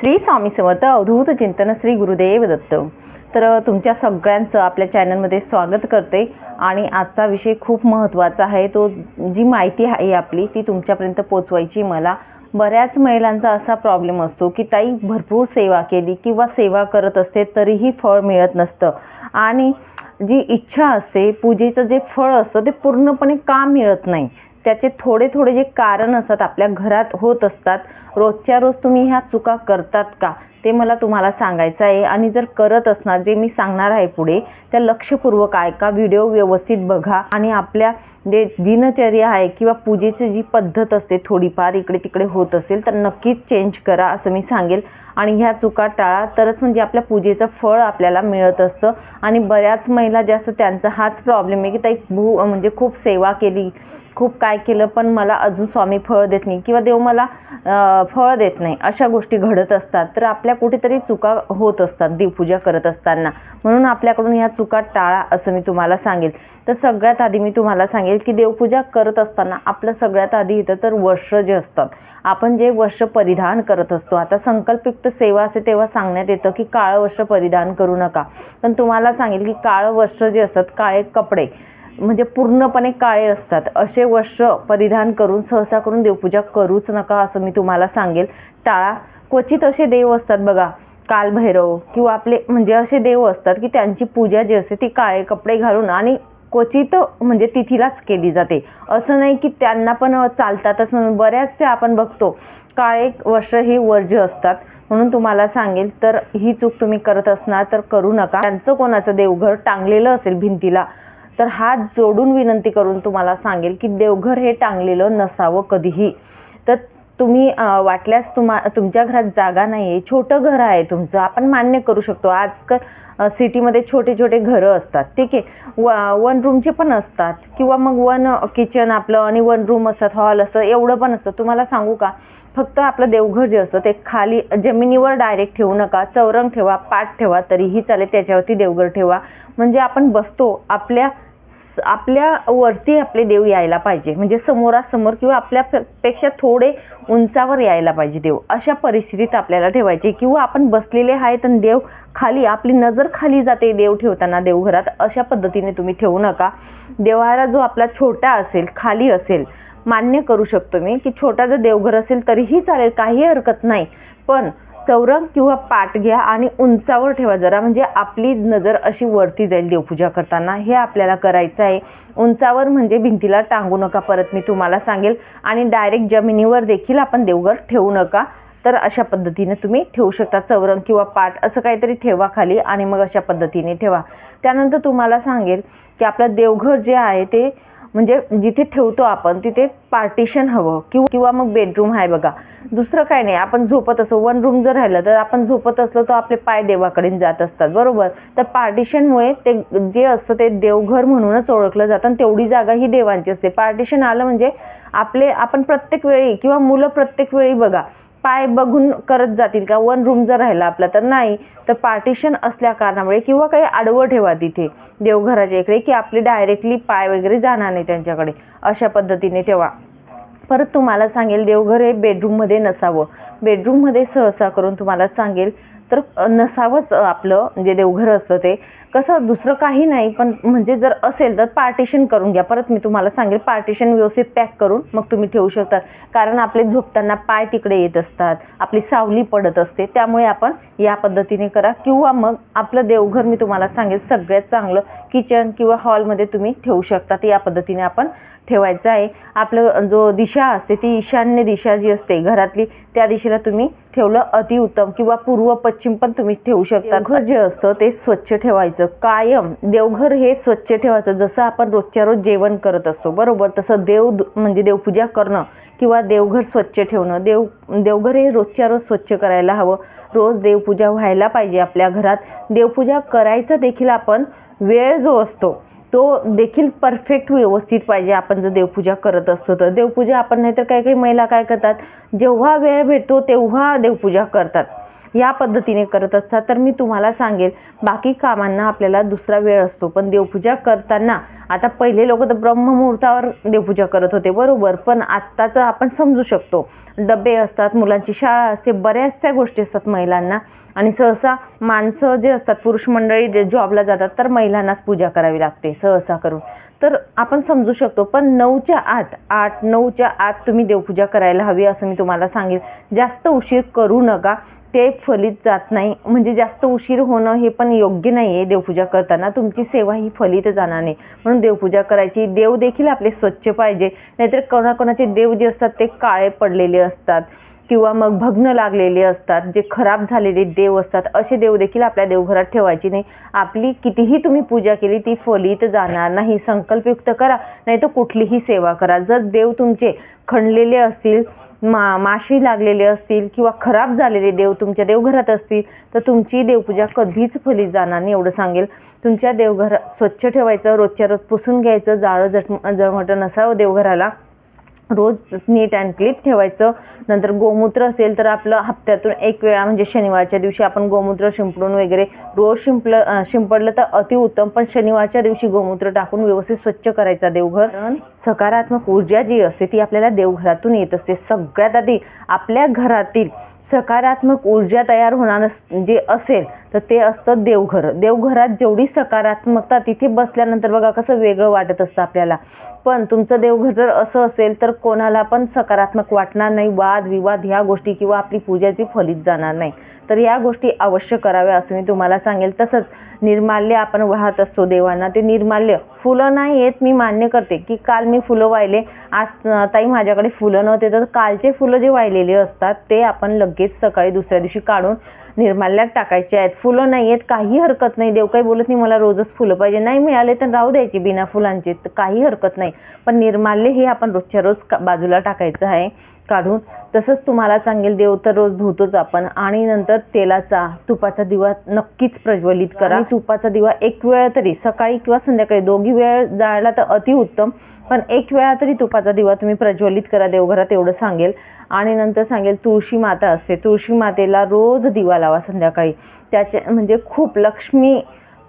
श्री स्वामी समर्थ अवधूत चिंतन श्री गुरुदेव दत्त. तर तुमच्या सगळ्यांचं आपल्या चॅनलमध्ये स्वागत करते आणि आजचा विषय खूप महत्त्वाचा आहे. तो जी माहिती आहे आपली ती तुमच्यापर्यंत पोचवायची मला. बऱ्याच महिलांचा असा प्रॉब्लेम असतो की ताई भरपूर सेवा केली किंवा सेवा करत असते तरीही फळ मिळत नसतं. आणि जी इच्छा असते पूजेचं जे फळ असतं ते पूर्णपणे का मिळत नाही? त्याचे थोडे थोडे जे कारण असतात आपल्या घरात होत असतात रोजच्या रोज तुम्ही ह्या चुका करतात का? ते मला तुम्हाला सांगायचं आहे. आणि जर करत असणार जे मी सांगणार आहे पुढे त्या लक्षपूर्वक ऐका व्हिडिओ व्यवस्थित बघा. आणि आपल्या जे दिनचर्या आहे किंवा पूजेची जी पद्धत असते थोडीफार इकडे तिकडे होत असेल तर नक्कीच चेंज करा असं मी सांगेल. आणि ह्या चुका टाळा. तरच म्हणजे आपल्या पूजेचं फळ आपल्याला मिळत असतं. आणि बऱ्याच महिला जास्त त्यांचा हाच प्रॉब्लेम आहे की ताई भू म्हणजे खूप सेवा केली. खूप काय केलं पण मला अजून स्वामी फळ देत नाही किंवा देव मला फळ देत नाही अशा गोष्टी घडत असतात. तर आपल्या कुठेतरी चुका होत असतात देवपूजा करत असताना. म्हणून आपल्याकडून ह्या चुका टाळा असं मी तुम्हाला सांगेल. तर सगळ्यात आधी मी तुम्हाला सांगेल की देवपूजा करत असताना आपलं सगळ्यात आधी इथं तर वस्त्र जे असतात आपण जे वस्त्र परिधान करत असतो. आता संकल्पयुक्त सेवा असते तेव्हा सांगण्यात येतं की काळं वस्त्र परिधान करू नका. पण तुम्हाला सांगेल की काळं वस्त्र जे असतात काळे कपडे म्हणजे पूर्णपणे काळे असतात. असे वस्त्र परिधान करून सहसा करून देवपूजा करूच नका असं मी तुम्हाला सांगेल. टाळा. क्वचित असे देव असतात बघा कालभैरव किंवा आपले म्हणजे असे देव असतात की त्यांची पूजा जी असते ती काळे कपडे घालून आणि क्वचित म्हणजे तिथीलाच केली जाते. असं नाही की त्यांना पण चालतातच म्हणून. बऱ्याचसे आपण बघतो काळे वस्त्र ही वर्ज्य असतात म्हणून तुम्हाला सांगेल तर ही चूक तुम्ही करत असणार तर करू नका. त्यांचं कोणाचं देवघर टांगलेलं असेल भिंतीला तर हात जोडून विनंती करून तुम्हाला सांगेल की देवघर हे टांगलेलं नसावं कधीही. तर तुम्ही वाटल्यास तुम्हा तुमच्या घरात जागा नाही आहे छोटं घर आहे तुमचं आपण मान्य करू शकतो. आजकाल सिटीमध्ये छोटे छोटे घरं असतात ठीक आहे. व वन रूमचे पण असतात किंवा मग वन किचन आपलं आणि वन रूम असतात हॉल असतं एवढं पण असतं. तुम्हाला सांगू का? फक्त आपलं देवघर जे असतं ते खाली जमिनीवर डायरेक्ट ठेवू नका चौरंग ठेवा पाठ ठेवा तरीही चालेल त्याच्यावरती देवघर ठेवा. म्हणजे आपण बसतो आपल्या आपल्या वरती आपले देव यायला पाहिजे. म्हणजे समोरासमोर किंवा आपल्या पेक्षा थोडे उंचावर यायला पाहिजे देव. अशा परिस्थितीत आपल्याला ठेवायचे. किंवा आपण बसलेले आहेत आणि देव खाली आपली नजर खाली जाते देव ठेवताना देवघरात अशा पद्धतीने तुम्ही ठेवू नका. देवाला जो आपला छोटा असेल खाली असेल मान्य करू शकतो मी की छोटा जर देवघर असेल तरीही चालेल काही हरकत नाही. पण चौरंग किंवा पाट घ्या आणि उंचावर ठेवा जरा. म्हणजे आपली नजर अशी वरती जाईल देवपूजा करताना. हे आपल्याला करायचं आहे. उंचावर म्हणजे भिंतीला टांगू नका. परत मी तुम्हाला सांगेल. आणि डायरेक्ट जमिनीवर देखील आपण देवघर ठेवू नका. तर अशा पद्धतीने तुम्ही ठेवू शकता. चौरंग किंवा पाट असं काहीतरी ठेवा खाली आणि मग अशा पद्धतीने ठेवा. त्यानंतर तुम्हाला सांगेल की आपलं देवघर जे आहे ते म्हणजे जिथे ठेवतो आपण तिथे पार्टिशन हवं. किंवा किंवा मग बेडरूम आहे बघा. दुसरं काय नाही आपण झोपत असो. वन रूम जर राहिलं तर आपण झोपत असलो तर आपले पाय देवाकडे जात असतात. बरोबर? तर पार्टिशनमुळे ते जे असतं ते देवघर म्हणूनच ओळखलं जातं आणि तेवढी जागा ही देवांची असते. पार्टिशन आलं म्हणजे आपले आपण प्रत्येक वेळी किंवा मुलं प्रत्येक वेळी बघा पाय बघून करत जातील का? वन रूम जर राहिला आपला तर नाही. तर पार्टिशन असल्या कारणामुळे किंवा काही आडवं ठेवा तिथे देवघराच्या इकडे की आपले डायरेक्टली पाय वगैरे जाणार नाही त्यांच्याकडे. अशा पद्धतीने ठेवा. परत तुम्हाला सांगेल देवघर हे बेडरूममध्ये नसावं. बेडरूममध्ये सहसा करून तुम्हाला सांगेल तर नसावंच आपलं जे देवघर असतं ते. कसं दुसरं काही नाही पण म्हणजे जर असेल तर पार्टिशन करून घ्या. परत मी तुम्हाला सांगेल पार्टिशन व्यवस्थित पॅक करून मग तुम्ही ठेवू शकता कारण आपले झोपताना पाय तिकडे येत असतात आपली सावली पडत असते. त्यामुळे आपण या पद्धतीने करा. किंवा मग आपलं देवघर मी तुम्हाला सांगेल सगळ्यात चांगलं किचन किंवा हॉलमध्ये तुम्ही ठेवू शकता या पद्धतीने आपण ठेवायचं आहे. आपलं जो दिशा असते ती ईशान्य दिशा जी असते घरातली त्या दिशेला तुम्ही ठेवलं अतिउत्तम किंवा पूर्व पश्चिम पण तुम्ही ठेवू शकता घर जे असतं ते स्वच्छ ठेवायचं कायम. देवघर हे स्वच्छ ठेवायचं. जसं आपण रोजच्या रोज जेवण करत असतो. बरोबर? तसं देव म्हणजे देवपूजा करणं किंवा देवघर स्वच्छ ठेवणं. देव देवघर हे रोजच्या रोज स्वच्छ करायला हवं. रोज देवपूजा व्हायला पाहिजे आपल्या घरात. देवपूजा करायचं देखील आपण वेळ जो असतो तो देखील परफेक्ट व्यवस्थित पाहिजे आपण जर देवपूजा करत असतो तर. देवपूजा आपण नाहीतर काही काही महिला काय करतात? जेव्हा वेळ भेटतो तेव्हा देवपूजा करतात. या पद्धतीने करत असता तर मी तुम्हाला सांगेल बाकी कामांना आपल्याला दुसरा वेळ असतो. पण देवपूजा करताना आता पहिले लोक तर ब्रह्ममुहूर्तावर देवपूजा करत होते बरोबर. पण आत्ताचं आपण समजू शकतो डबे असतात मुलांची शाळा असते बऱ्याचशा गोष्टी असतात महिलांना. आणि सहसा माणसं जे असतात पुरुष मंडळी जे जॉबला जातात तर महिलांनाच पूजा करावी लागते सहसा करून. तर आपण समजू शकतो पण नऊच्या आत आठ नऊच्या आत तुम्ही देवपूजा करायला हवी असं मी तुम्हाला सांगेन जास्त उशीर करू नका. ते फलित जात नाही. म्हणजे जास्त उशीर होणं हे पण योग्य नाही आहे देवपूजा करताना. तुमची सेवा ही फलित जाणार नाही. म्हणून देवपूजा करायची. देव देखील आपले स्वच्छ पाहिजे. नाहीतर कोणाकोणाचे देव जे असतात ते काळे पडलेले असतात किंवा मग भग्न लागलेले असतात. जे खराब झालेले देव असतात. असे देव देखील आपल्या देवघरात ठेवायची नाही. आपली कितीही तुम्ही पूजा केली ती फलित जाणार नाही. संकल्पयुक्त करा. नाही तर कुठलीही सेवा करा. जर देव तुमचे खणलेले असतील मा माशी लागलेले असतील किंवा खराब झालेले देव तुमच्या देवघरात असतील तर तुमची देवपूजा कधीच फलित जाणार नाही एवढं सांगेल. तुमच्या देवघर स्वच्छ ठेवायचं रोजच्या रोज पुसून घ्यायचं जाळं जट जळमटं नसावं देवघराला. रोज नीट अँड क्लीप ठेवायचं. नंतर गोमूत्र असेल तर आपलं हप्त्यातून एक वेळा म्हणजे शनिवारच्या दिवशी आपण गोमूत्र शिंपडून वगैरे रोज शिंपलं शिंपडलं तर अतिउत्तम पण शनिवारच्या दिवशी गोमूत्र टाकून व्यवस्थित स्वच्छ करायचा देवघर. सकारात्मक ऊर्जा जी असते ती आपल्याला देवघरातून येत असते. सगळ्यात आधी आपल्या घरातील सकारात्मक ऊर्जा तयार होणार जे असेल तर ते असतं देवघर. देवघरात जेवढी सकारात्मकता तिथे बसल्यानंतर बघा कसं वेगळं वाटत असतं आपल्याला. पण तुमचं देवघर जर असं असेल तर कोणाला पण सकारात्मक वाटणार नाही वाद विवाद ह्या गोष्टी किंवा आपली पूजाची फलित जाणार नाही. तर या गोष्टी अवश्य कराव्या असं मी तुम्हाला सांगेल. तसंच निर्माल्य आपण वाहत असतो देवांना. ते निर्माल्य फुलं नाही येत मी मान्य करते की काल मी फुलं वाहिले. आज ताई माझ्याकडे फुलं नव्हते. तर कालचे फुलं जे वाहिलेले असतात ते आपण लगेच सकाळी दुसऱ्या दिवशी काढून निर्माल्यात टाकायचे आहेत. फुलं नाही आहेत काही हरकत नाही. देव काही बोलत नाही मला रोजच फुलं पाहिजे. नाही मिळाले तर राहू द्यायची बिना फुलांची. तर काही हरकत नाही. पण निर्माल्य हे आपण रोजच्या रोज बाजूला टाकायचं आहे काढून. तसंच तुम्हाला सांगेल देव तर रोज धुतोच आपण. आणि नंतर तेलाचा तुपाचा दिवा नक्कीच प्रज्वलित करा. तुपाचा दिवा एक वेळ तरी सकाळी किंवा संध्याकाळी दोघी वेळ जाळला तर अतिउत्तम. पण एक वेळा तरी तुपाचा दिवा तुम्ही प्रज्वलित करा देवघरात एवढं सांगेल. आणि नंतर सांगेल तुळशी माता असते. तुळशी मातेला रोज दिवा लावा संध्याकाळी. त्याचे म्हणजे खूप लक्ष्मी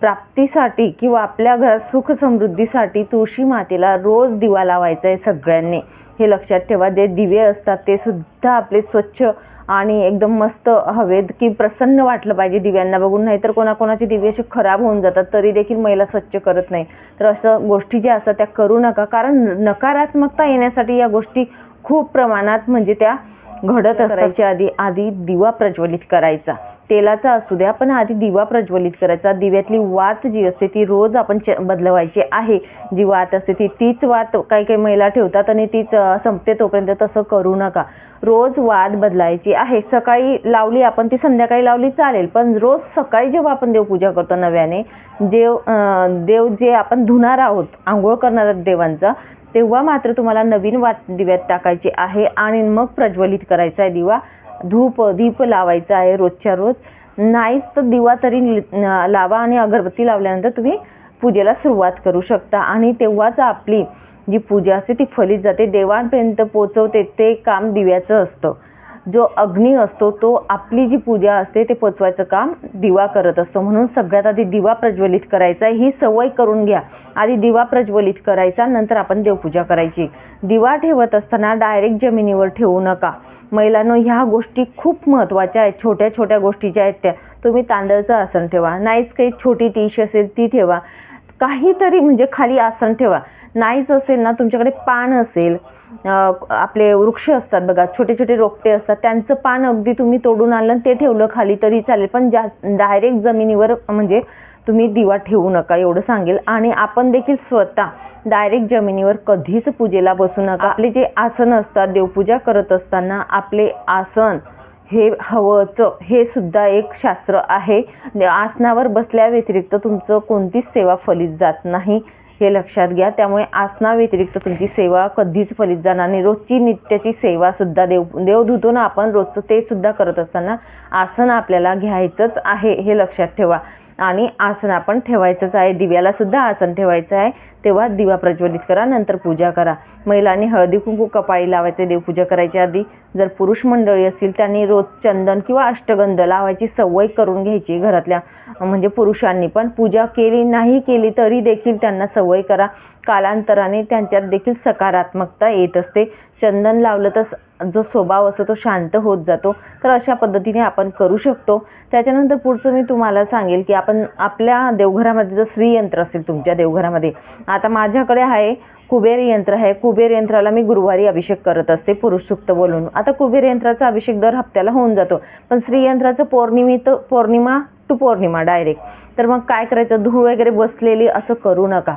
प्राप्तीसाठी किंवा आपल्या घरात सुख समृद्धीसाठी तुळशी मातेला रोज दिवा लावायचा आहे सगळ्यांनी. हे लक्षात ठेवा. जे दिवे असतात ते सुद्धा आपले स्वच्छ आणि एकदम मस्त हवेत की प्रसन्न वाटलं पाहिजे दिव्यांना बघून. नाहीतर कोणाकोणाचे दिवे असे खराब होऊन जातात तरी देखील महिला स्वच्छ करत नाही. तर असं गोष्टी ज्या असतात त्या करू नका. कारण नकारात्मकता येण्यासाठी या गोष्टी खूप प्रमाणात म्हणजे त्या घडत असताच्या आधी आधी दिवा प्रज्वलित करायचा. तेलाचा असू द्या पण आधी दिवा प्रज्वलित करायचा. दिव्यातली वात जी असते ती रोज आपण च- बदलवायची आहे. जी वात असते ती तीच वात काही काही महिला ठेवतात आणि तीच संपते तोपर्यंत तसं करू नका. रोज वात बदलायची आहे. सकाळी लावली आपण ती संध्याकाळी लावली चालेल पण रोज सकाळी जेव्हा आपण देवपूजा करतो नव्याने देव देव जे आपण धुणार आहोत आंघोळ करणार देवांचा तेव्हा मात्र तुम्हाला नवीन वात दिव्यात टाकायची आहे आणि मग प्रज्वलित करायचा आहे दिवा. धूप दीप लावायचा आहे रोजच्या रोज. नाहीच तर दिवा तरी लावा आणि अगरबत्ती लावल्यानंतर तुम्ही पूजेला सुरुवात करू शकता. आणि तेव्हाच आपली जी पूजा असते ती फलित जाते. देवांपर्यंत पोचवते ते काम दिव्याचं असतं. जो अग्नी असतो तो आपली जी पूजा असते ते पोचवायचं काम दिवा करत असतो. म्हणून सगळ्यात आधी दिवा प्रज्वलित करायचा ही सवय करून घ्या. आधी दिवा प्रज्वलित करायचा नंतर आपण देवपूजा करायची. दिवा ठेवत असताना डायरेक्ट जमिनीवर ठेवू नका. महिलांनो ह्या गोष्टी खूप महत्त्वाच्या आहेत. छोट्या छोट्या गोष्टी ज्या आहेत त्या तुम्ही तांदळचं आसन ठेवा. नाहीच काही छोटी टीश असेल ती ठेवा. काहीतरी म्हणजे खाली आसन ठेवा. नाहीच असेल ना तुमच्याकडे पान असेल आपले वृक्ष असतात बघा छोटे छोटे रोपटे असतात त्यांचं पान अगदी तुम्ही तोडून आणलं आणि ते ठेवलं खाली तरी चालेल. पण जा डायरेक्ट जमिनीवर म्हणजे तुम्ही दिवा ठेवू नका एवढं सांगेल. आणि आपण देखील स्वतः डायरेक्ट जमिनीवर कधीच पूजेला बसू नका. आपले जे आसन असतात देवपूजा करत असताना आपले आसन हे हवंचं हे सुद्धा एक शास्त्र आहे. आसनावर बसल्या व्यतिरिक्त तुमचं कोणतीच सेवा फलित जात नाही हे लक्षात घ्या. त्यामुळे आसना व्यतिरिक्त तुमची सेवा कधीच फलित जाणार नाही. रोजची नित्याची सेवा सुद्धा देव देव धुतो ना आपण रोजचं ते सुद्धा करत असताना आसन आपल्याला घ्यायचंच आहे हे लक्षात ठेवा. आणि आसन आपण ठेवायचंच आहे. दिव्याला सुद्धा आसन ठेवायचं आहे. तेव्हा दिवा प्रज्वलित करा नंतर पूजा करा. महिलांनी हळदी कुंकू कपाळी लावायचे देवपूजा करायच्या आधी जर पुरुष मंडळी असतील त्यांनी रोज चंदन किंवा अष्टगंध लावायची सवय करून घ्यायची घरातल्या म्हणजे पुरुषांनी. पण पूजा केली नाही केली तरी देखील त्यांना सवय करा. कालांतराने त्यांच्यात देखील सकारात्मकता येत असते. चंदन लावलं तर जो स्वभाव असतो तो शांत होत जातो. तर अशा पद्धतीने आपण करू शकतो. त्याच्यानंतर पुढचं मी तुम्हाला सांगेल की आपण आपल्या देवघरामध्ये जर श्रीयंत्र असेल तुमच्या देवघरामध्ये आता माझ्याकडे आहे कुबेर यंत्र. आहे कुबेर यंत्राला मी गुरुवारी अभिषेक करत असते. पुरुष सुक्त बोलून. आता कुबेर यंत्राचा अभिषेक दर हप्त्याला होऊन जातो. पण स्त्रीयंत्राचं पौर्णिमित पौर्णिमा टू पौर्णिमा डायरेक्ट तर मग काय करायचं? धूळ वगैरे बसलेली असं करू नका.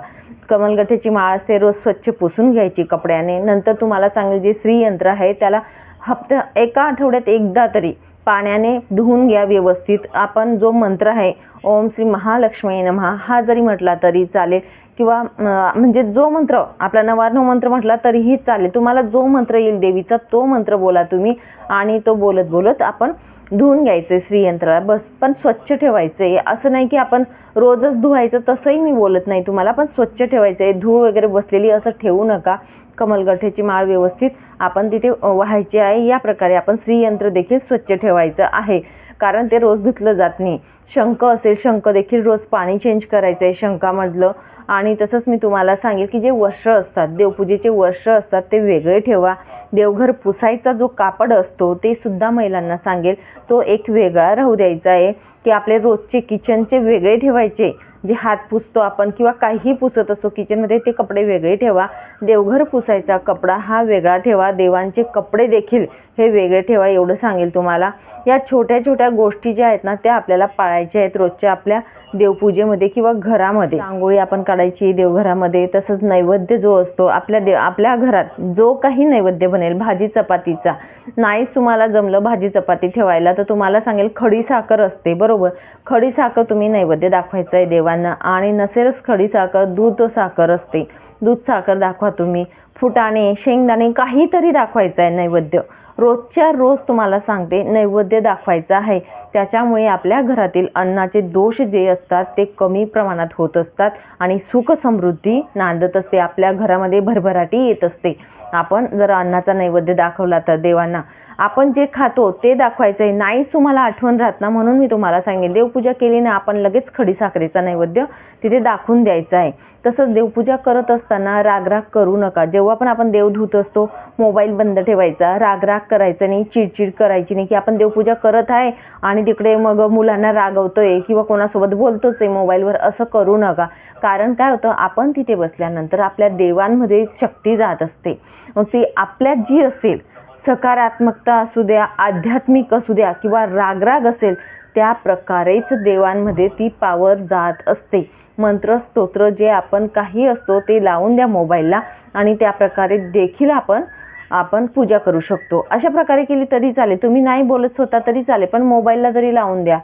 कमलगठ्याची माळ असते. रोज स्वच्छ पुसून घ्यायची कपड्याने. नंतर तुम्हाला सांगेल जे श्रीयंत्र आहे त्याला हप्त्या एका आठवड्यात एकदा तरी पाण्याने धुवून घ्या व्यवस्थित. आपण जो मंत्र आहे ओम श्री महालक्ष्मी नमहा हा जरी म्हटला तरी चालेल. किंवा म्हणजे जो मंत्र आपला नवार्णव मंत्र म्हटला तरीही चालेल. तुम्हाला जो मंत्र येईल देवीचा तो मंत्र बोला तुम्ही आणि तो बोलत बोलत आपण धुवून घ्यायचे श्रीयंत्राला. बस पण स्वच्छ ठेवायचं. आहे असं नाही की आपण रोजच धुवायचं तसंही मी बोलत नाही तुम्हाला पण स्वच्छ ठेवायचं. आहे धूळ वगैरे बसलेली असं ठेवू नका. कमलगठ्याची माळ व्यवस्थित आपण तिथे व्हायची आहे. या प्रकारे आपण श्रीयंत्र देखील स्वच्छ ठेवायचं आहे. कारण ते रोज धुतलं जात नाही. शंख असेल शंख देखील रोज पाणी चेंज करायचं आहे शंखामधलं आणि तसंच मी तुम्हाला सांगेल की जे वस्त्र असतात देवपूजेचे वस्त्र असतात ते वेगळे ठेवा. देवघर पुसायचा जो कापड असतो ते सुद्धा महिलांना सांगेल. तो एक वेगळा राहू द्यायचा आहे की आपले रोजचे किचनचे वेगळे ठेवायचे. जे हात पुसतो आपण किंवा काहीही पुसत असतो किचनमध्ये ते कपडे वेगळे ठेवा. देवघर पुसायचा कपडा हा वेगळा ठेवा. देवांचे कपडे देखील हे वेगळे ठेवा एवढं सांगेल तुम्हाला. या छोट्या छोट्या गोष्टी ज्या आहेत ना त्या आपल्याला पाळायच्या आहेत रोजच्या आपल्या देवपूजेमध्ये किंवा घरामध्ये. रांगोळी आपण काढायची देवघरामध्ये तसंच नैवेद्य जो असतो आपल्या देव आपल्या घरात जो काही नैवेद्य बनेल भाजी चपातीचा. नाहीच तुम्हाला जमलं भाजी चपाती ठेवायला तर तुम्हाला सांगेल खडी साखर असते बरोबर? खडी साखर तुम्ही नैवेद्य दाखवायचं आहे देवांना. आणि नसेलच खडी साखर दूध साखर असते. दूध साखर दाखवा तुम्ही. फुटाणे शेंगदाणे काहीतरी दाखवायचं आहे नैवेद्य. रोजच्या रोज तुम्हाला सांगते नैवेद्य दाखवायचं आहे. त्याच्यामुळे आपल्या घरातील अन्नाचे दोष जे असतात ते कमी प्रमाणात होत असतात आणि सुख समृद्धी नांदत असते. आपल्या घरामध्ये भरभराटी येत असते. आपण जर अन्नाचा नैवेद्य दाखवला तर देवांना. आपण जे खातो ते दाखवायचं आहे नाहीच तुम्हाला आठवण राहत ना म्हणून मी तुम्हाला सांगेन. देवपूजा केली ना आपण लगेच खडीसाखरेचा नैवेद्य तिथे दाखवून द्यायचा आहे तसंच देवपूजा करत असताना रागराग करू नका. जेव्हा पण आपण देव धुत असतो मोबाईल बंद ठेवायचा रागराग करायचा नाही चिडचिड करायची नाही की आपण देवपूजा करत आहे आणि तिकडे मग मुलांना रागवतोय किंवा कोणासोबत बोलतोच आहे मोबाईलवर असं करू नका. कारण काय होतं आपण तिथे बसल्यानंतर आपल्या देवांमध्ये शक्ती जात असते. मग ती आपल्यात जी असेल सकारात्मकता असू द्या आध्यात्मिक असू द्या किंवा रागराग असेल त्या प्रकारेच देवांमध्ये ती पावर जात असते. मंत्र स्तोत्र जे आपण काही असतो ते लावून द्या मोबाईलला आणि त्या प्रकारे देखील आपण आपण पूजा करू शकतो. अशा प्रकारे केली तरी चालेल. तुम्ही नाही बोलत स्वतः तरी चालेल पण मोबाईलला जरी लावून द्या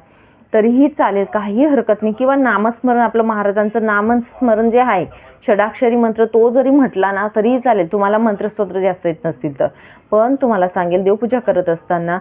तरीही चालेल काही हरकत नाही. किंवा नामस्मरण आपलं महाराजांचं नामस्मरण जे आहे षडाक्षरी मंत्र तो जरी म्हटला ना तरीही चालेल. तुम्हाला मंत्रस्तोत्र जास्त येत नसतील तर. पण तुम्हाला सांगेल देवपूजा करत असताना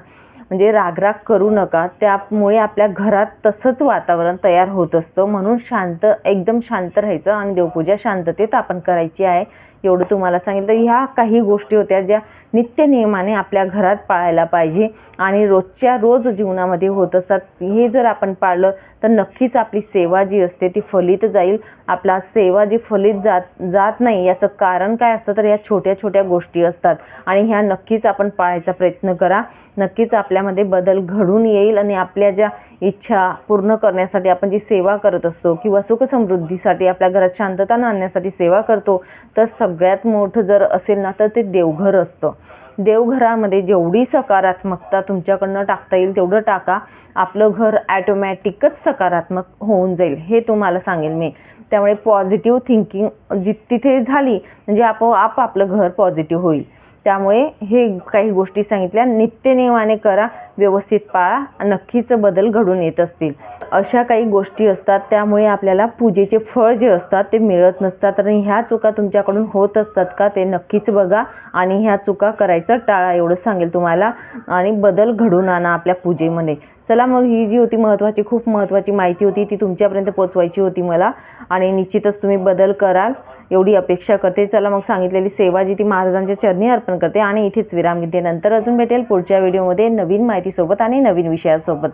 म्हणजे रागराग करू नका. त्यामुळे आपल्या घरात तसंच वातावरण तयार होत असतं. म्हणून शांत एकदम शांत राहायचं आणि देवपूजा शांततेत आपण करायची आहे. एवढं तुम्हाला सांगितलं ह्या काही गोष्टी होत्या ज्या नित्य नियमाने आपल्या घरात पाळायला पाहिजे. आणि रोजच्या रोज जीवनामध्ये होत असतात. हे जर आपण पाळलं तर नक्कीच आपली सेवा जी असते ती फलित जाईल. आपला सेवा जी फलित जात जात नाही याचं कारण काय असतं तर या छोट्या छोट्या गोष्टी असतात. आणि ह्या नक्कीच आपण पाळायचा प्रयत्न करा. नक्कीच आपल्यामध्ये बदल घडून येईल आणि आपल्या ज्या इच्छा पूर्ण करण्यासाठी आपण जी सेवा करत असतो किंवा सुखसमृद्धीसाठी आपल्या घरात शांतता आणण्यासाठी सेवा करतो तर सगळ्यात मोठं जर असेल ना तर ते देवघर असतं. देवघरामध्ये जेवढी सकारात्मकता तुमच्याकडनं टाकता येईल तेवढं टाका. आपलं घर ॲटोमॅटिकच सकारात्मक होऊन जाईल हे तुम्हाला सांगेल मी. त्यामुळे पॉझिटिव्ह थिंकिंग जी तिथे झाली म्हणजे आपोआप आपलं घर पॉझिटिव्ह होईल. त्यामुळे हे काही गोष्टी सांगितल्या. नित्यनियमाने करा व्यवस्थित पाळा नक्कीच बदल घडून येत असतील. अशा काही गोष्टी असतात त्यामुळे आपल्याला पूजेचे फळ जे असतात ते मिळत नसतात. आणि ह्या चुका तुमच्याकडून होत असतात का ते नक्कीच बघा. आणि ह्या चुका करायचं टाळा एवढं सांगेल तुम्हाला. आणि बदल घडून आणा आपल्या पूजेमध्ये. चला मग ही जी होती महत्त्वाची खूप महत्त्वाची माहिती होती ती तुमच्यापर्यंत पोचवायची होती मला. आणि निश्चितच तुम्ही बदल कराल. एवढी अपेक्षा करते. चला मग सांगितलेली सेवा जी ती महाराजांच्या चरणी अर्पण करते आणि इथेच विराम घेते. नंतर अजून भेटेल पुढच्या व्हिडिओमध्ये नवीन माहितीसोबत आणि नवीन विषयासोबत.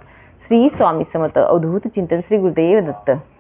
श्री स्वामी समर्थ. अवधूत चिंतन श्री गुरुदेव दत्त.